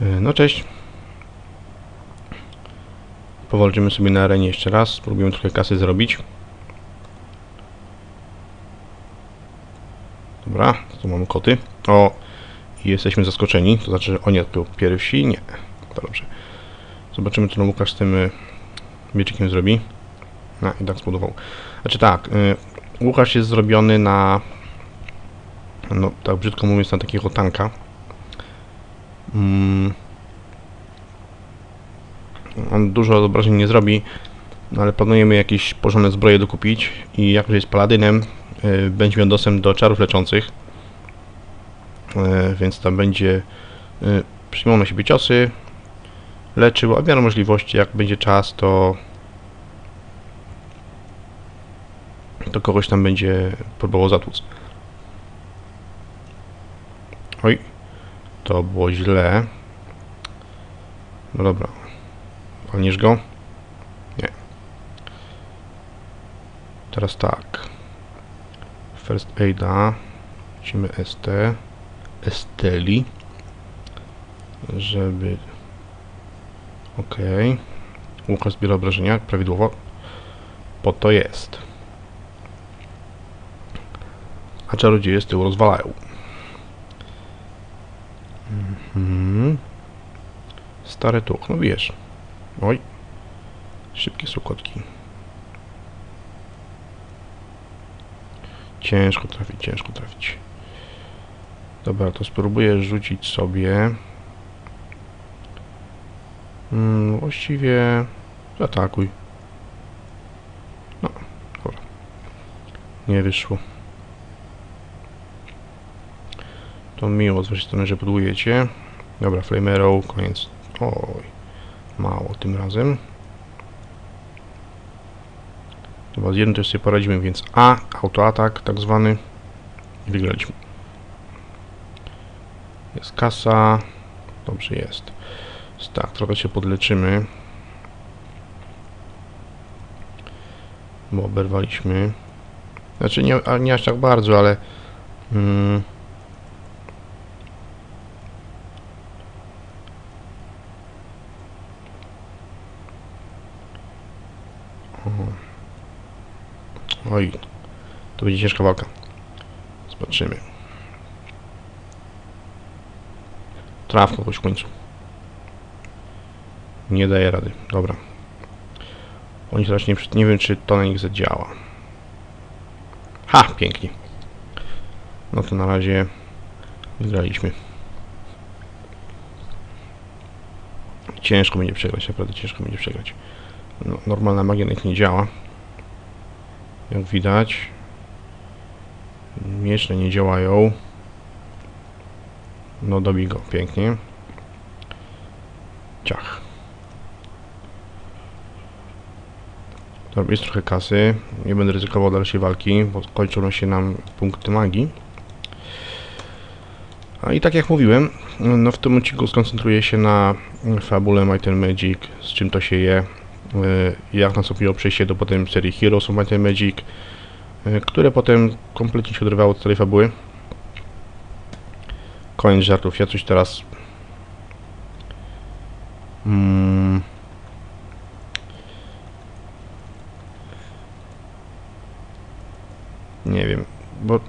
E, No cześć. Powalczymy sobie na arenie jeszcze raz. Spróbujemy trochę kasy zrobić. Dobra, tu mamy koty. O, i jesteśmy zaskoczeni. To znaczy, że oni jako pierwsi? Nie. To dobrze. Zobaczymy, co Łukasz z tym y, mieczykiem zrobi. No i tak zbudował. Znaczy tak, y, Łukasz jest zrobiony na no tak brzydko mówiąc na takiego tanka. Mm. On dużo obrażeń nie zrobi, no ale planujemy jakieś porządne zbroje dokupić i jako, że jest paladynem, y, będzie miał dostęp do czarów leczących. Y, więc tam będzie y, przyjmował na siebie ciosy, leczył, a w miarę możliwości, jak będzie czas, to to kogoś tam będzie próbował zatłuc. Oj, to było źle. No dobra. Palniesz go? Nie. Teraz tak. First Aida. Musimy ST. Esteli. Żeby... Ok. Łukasz zbiera obrażenia, prawidłowo. Po to jest. A czarodzieje z tyłu rozwalają. Mhm. Stare tuch, no wiesz. Oj. Szybkie są kotki. Ciężko trafić, ciężko trafić. Dobra, to spróbuję rzucić sobie. Mm, właściwie zaatakuj. No, dobra. Nie wyszło. To miło z że budujecie. Dobra, Flame Arrow, koniec. Oj, mało tym razem. Chyba z jednym też sobie poradzimy, więc A, autoatak tak zwany. I wygraliśmy. Jest kasa. Dobrze jest. Tak, trochę się podleczymy. Bo oberwaliśmy. Znaczy nie, nie aż tak bardzo, ale... Mm, Oj, to będzie ciężka walka. Zobaczymy. Traf kogoś w końcu. Nie daje rady. Dobra. Oni teraz nie, nie wiem, czy to na nich zadziała. Ha! Pięknie. No to na razie wygraliśmy. Ciężko będzie przegrać, naprawdę ciężko będzie przegrać. No, normalna magia nie działa. Jak widać. Mieczne nie działają. No dobij go, pięknie. Ciach. Dobra, jest trochę kasy. Nie będę ryzykował dalszej walki, bo kończą się nam punkty magii. A i tak jak mówiłem, no w tym odcinku skoncentruję się na fabule Might and Magic, z czym to się je, jak nastąpiło przejście do potem serii Heroes of Might and Magic, y, które potem kompletnie się odrywało od całej fabuły. Koniec żartów, ja coś teraz... Mm. Nie wiem, bo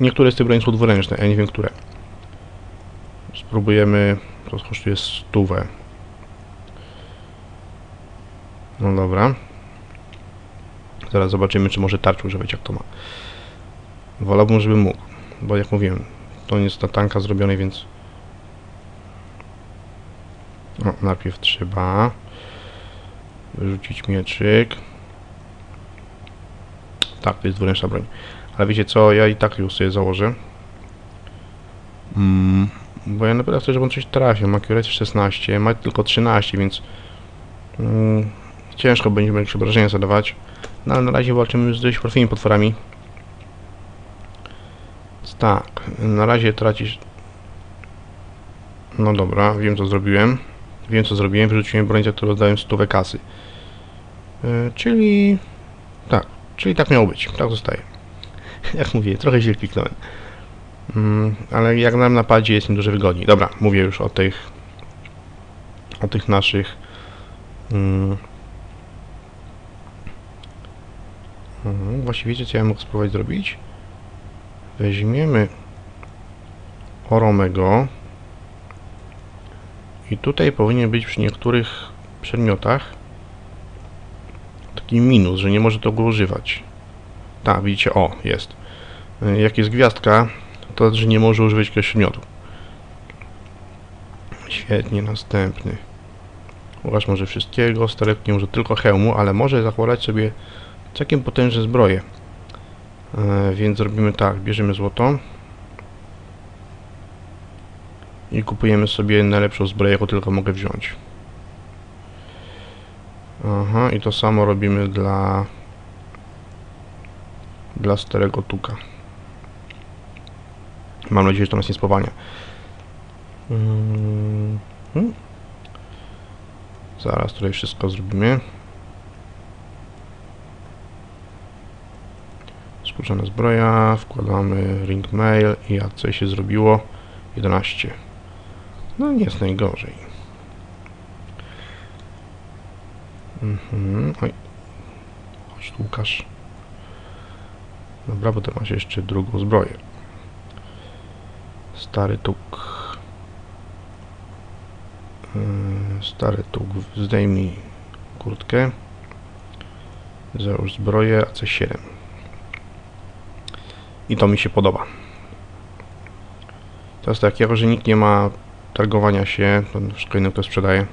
niektóre z tych broni są dwuręczne, ja nie wiem które. Spróbujemy, to kosztuje stówę. No dobra. Zaraz zobaczymy, czy może tarcz używać, jak to ma. Wolałbym, żeby mógł, bo jak mówiłem, to nie jest na tanka zrobione, więc... O, najpierw trzeba wyrzucić mieczyk. Tak, to jest dwuręczna broń. Ale wiecie co, ja i tak już sobie założę. Mm, bo ja naprawdę chcę, żeby on coś trafił. Ma accuracy 16, ma tylko 13, więc... Mm, ciężko będzie jakieś obrażenia zadawać. No ale na razie walczymy z dość łatwymi potworami. Tak, na razie tracisz... No dobra, wiem co zrobiłem. Wiem co zrobiłem, wyrzuciłem broń, za którą dałem stówę kasy. Yy, czyli... Tak, czyli tak miało być, tak zostaje. Jak mówię, trochę źle kliknąłem. Mm, ale jak nam napadzie jest dużo wygodniej. Dobra, mówię już o tych o tych naszych mm, właściwie wiecie co ja mogę spróbować zrobić? Weźmiemy Oromego i tutaj powinien być przy niektórych przedmiotach taki minus, że nie może tego używać. Tak, widzicie, o, jest. Y, Jak jest gwiazdka, to znaczy, że nie może używać jakiegoś przedmiotu. Świetnie, następny. Uważ może wszystkiego, starek nie może tylko hełmu, ale może zakładać sobie całkiem potężne zbroje. E, więc robimy tak, bierzemy złoto i kupujemy sobie najlepszą zbroję, jaką tylko mogę wziąć. Aha, i to samo robimy dla dla starego tuka. Mam nadzieję, że to nas nie spowalnia. Mm, hmm. Zaraz tutaj wszystko zrobimy. Skórzana zbroja, wkładamy ring mail i a co się zrobiło? 11. No nie jest najgorzej. Mhm, oj. Chodź tu, Łukasz. Dobra, bo ty masz jeszcze drugą zbroję. Stary tuk. Yy, Stary tuk, zdejmij kurtkę. Załóż zbroję AC7. I to mi się podoba. Teraz tak, jako że nikt nie ma targowania się, to wszystko inne kto sprzedaje.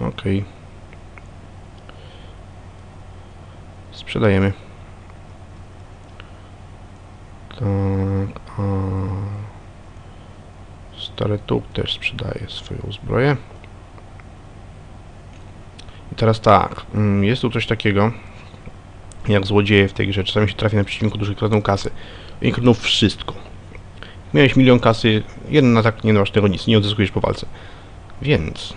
Okej. Sprzedajemy. Tak, a... Stary tuk też sprzedaje swoją zbroję. I teraz tak, mm, jest tu coś takiego, jak złodzieje w tej grze. Czasami się trafi na przeciwniku, którzy kradną kasy. I kradną wszystko. Miałeś milion kasy, jeden atak, nie masz tego nic, nie odzyskujesz po walce. Więc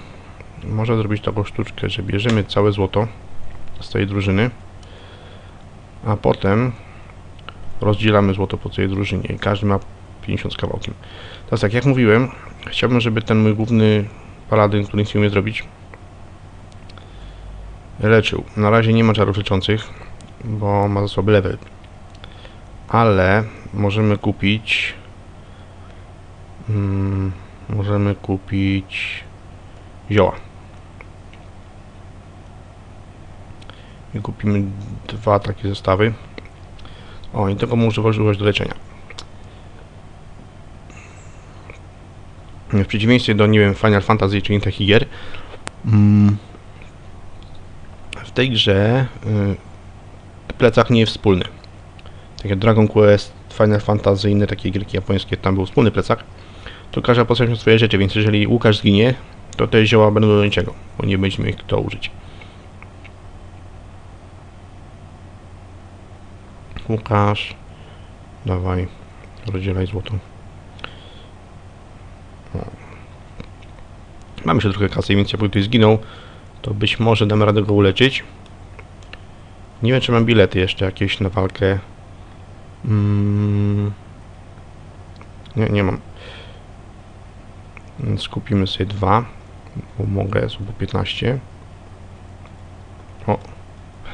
można zrobić taką sztuczkę, że bierzemy całe złoto z tej drużyny, a potem rozdzielamy złoto po całej drużynie i każdy ma 50 z kawałkiem. Teraz tak, jak mówiłem, chciałbym, żeby ten mój główny paladyn, który nie umie zrobić, leczył. Na razie nie ma czarów leczących, bo ma za słaby level. Ale możemy kupić... Mm, możemy kupić zioła. I kupimy dwa takie zestawy. O, i tego muszę używać do leczenia. W przeciwieństwie do, nie wiem, Final Fantasy czy innych gier, mm, w tej grze plecak nie jest wspólny. Tak jak Dragon Quest, Final Fantasy inne takie gierki japońskie, tam był wspólny plecak, to każda postać ma swoje rzeczy, więc jeżeli Łukasz zginie, to te zioła będą do niczego, bo nie będziemy ich kto użyć. Łukasz, dawaj, rozdzielaj złoto. O. Mam jeszcze trochę kasy, więc jakby ktoś zginął, to być może damy radę go uleczyć. Nie wiem, czy mam bilety jeszcze jakieś na walkę. Mm. Nie, nie mam. Więc kupimy sobie dwa, bo mogę, są po 15. O,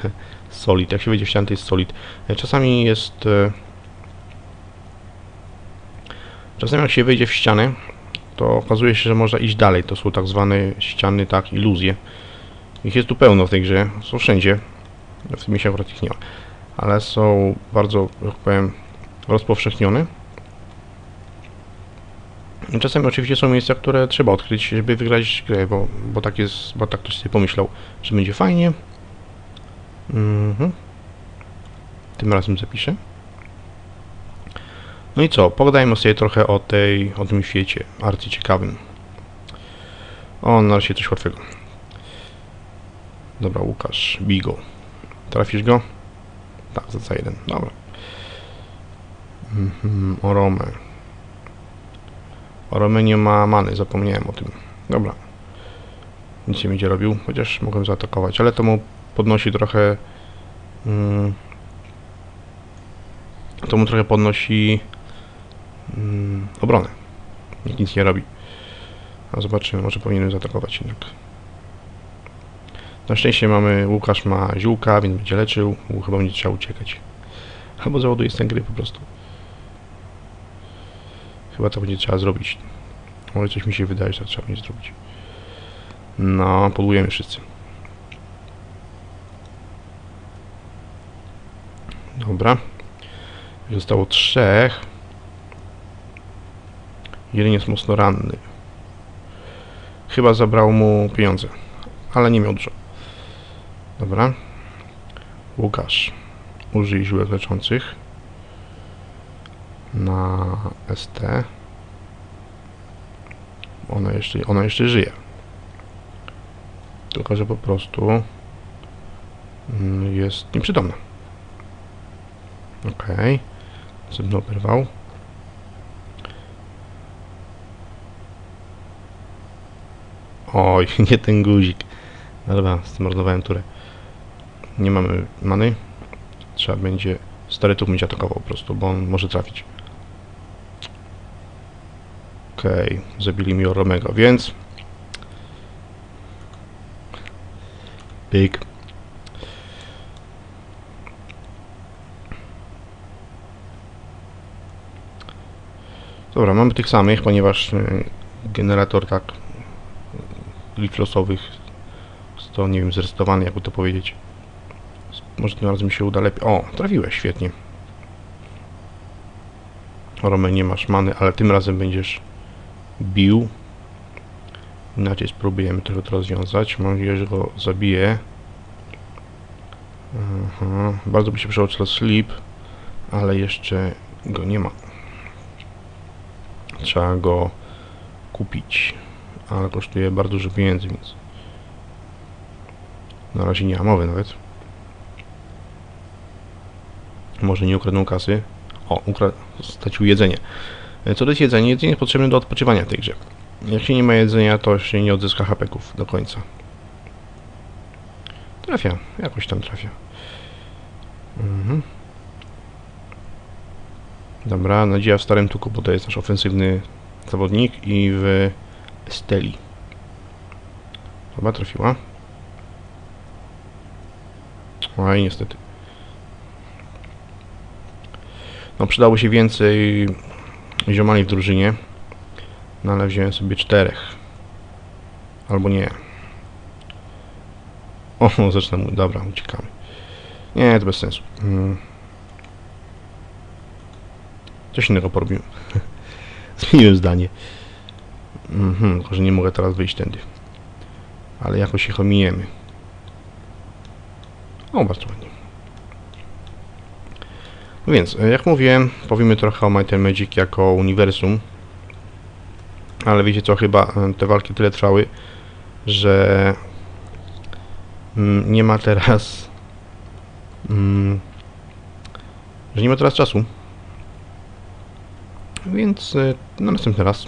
solid, jak się wiedzie w ścianę, to jest solid. E, Czasami jest... e, Czasami jak się wejdzie w ścianę, to okazuje się, że można iść dalej. To są tak zwane ściany, tak, iluzje. Ich jest tu pełno w tej grze, są wszędzie. W tym się akurat ich nie ma. Ale są bardzo, jak powiem, rozpowszechnione. Czasami oczywiście są miejsca, które trzeba odkryć, żeby wygrać grę, bo, bo tak jest, bo tak ktoś sobie pomyślał, że będzie fajnie. Mhm. Tym razem zapiszę. No i co, pogadajmy sobie trochę o tej, o tym świecie, arcyciekawym. O, nareszcie coś łatwego. Dobra, Łukasz, bij go. Trafisz go? Tak, za co jeden, dobra. Mhm, Orome. Orome nie ma many, zapomniałem o tym. Dobra. Nic nie będzie robił, chociaż mogłem zaatakować, ale to mu podnosi trochę... Mm, to mu trochę podnosi mm, obronę. Nikt nic nie robi. A zobaczymy, może powinienem zaatakować jednak. Na szczęście mamy, Łukasz ma ziółka, więc będzie leczył, mu chyba będzie trzeba uciekać. Albo załaduje z gry po prostu. Chyba to będzie trzeba zrobić. Może coś mi się wydaje, że trzeba będzie zrobić. No, polujemy wszyscy. Dobra. Zostało trzech. Jeden jest mocno ranny. Chyba zabrał mu pieniądze, ale nie miał dużo. Dobra. Łukasz. Użyj ziółek leczących. Na ST. Ona jeszcze, ona jeszcze żyje. Tylko, że po prostu mm, jest nieprzytomna. Okej. Okay. Następny oberwał. Oj, nie ten guzik. Dobra, zmordowałem turę. Nie mamy many. Trzeba będzie stary tu mieć atakował po prostu, bo on może trafić. Okej, okay. zabili mi Oromego, więc... Pyk. Dobra, mamy tych samych, ponieważ y, generator tak glitch losowych nie wiem, zresetowany, jakby to powiedzieć. Może tym razem się uda lepiej. O, trafiłeś, świetnie. Romę, nie masz many, ale tym razem będziesz bił. Inaczej spróbujemy tego to rozwiązać. Mam nadzieję, że go zabiję. Aha. Bardzo by się przeoczył sleep, ale jeszcze go nie ma. Trzeba go kupić, ale kosztuje bardzo dużo pieniędzy, więc na razie nie ma mowy nawet. Może nie ukradną kasy. O, ukradł, stracił jedzenie. Co to jest jedzenie? Jedzenie jest potrzebne do odpoczywania w tej grze. Jak się nie ma jedzenia, to się nie odzyska hapeków do końca. Trafia, jakoś tam trafia. Mhm. Dobra, nadzieja w starym tuku, bo to jest nasz ofensywny zawodnik i w Steli. Chyba trafiła. Oj, niestety. No, przydało się więcej ziomali w drużynie. No, ale wziąłem sobie czterech. Albo nie. O, zacznę. Dobra, uciekamy. Nie, to bez sensu. Hmm. Coś innego porobiłem. Zmieniłem zdanie. Mhm, tylko, że nie mogę teraz wyjść tędy. Ale jakoś ich ominiemy. O, bardzo ładnie. No więc, e, jak mówiłem, powiemy trochę o Might and Magic jako uniwersum. Ale wiecie co, chyba e, te walki tyle trwały, że mm, nie ma teraz mm, że nie ma teraz czasu. Więc e, na następny raz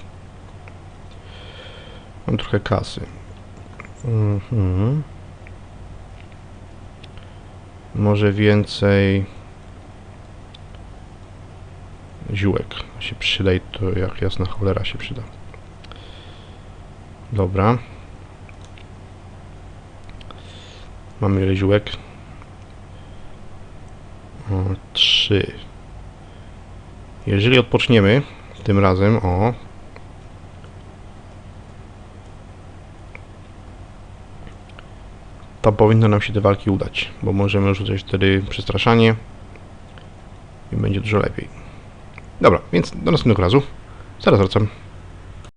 mam trochę kasy. Mhm może więcej ziółek się przyda i to jak jasna cholera się przyda. Dobra. Mamy ile ziółek? O, trzy. Jeżeli odpoczniemy tym razem, o, to powinno nam się te walki udać, bo możemy rzucać wtedy przestraszanie i będzie dużo lepiej. Dobra, więc do następnego razu. Zaraz wracam.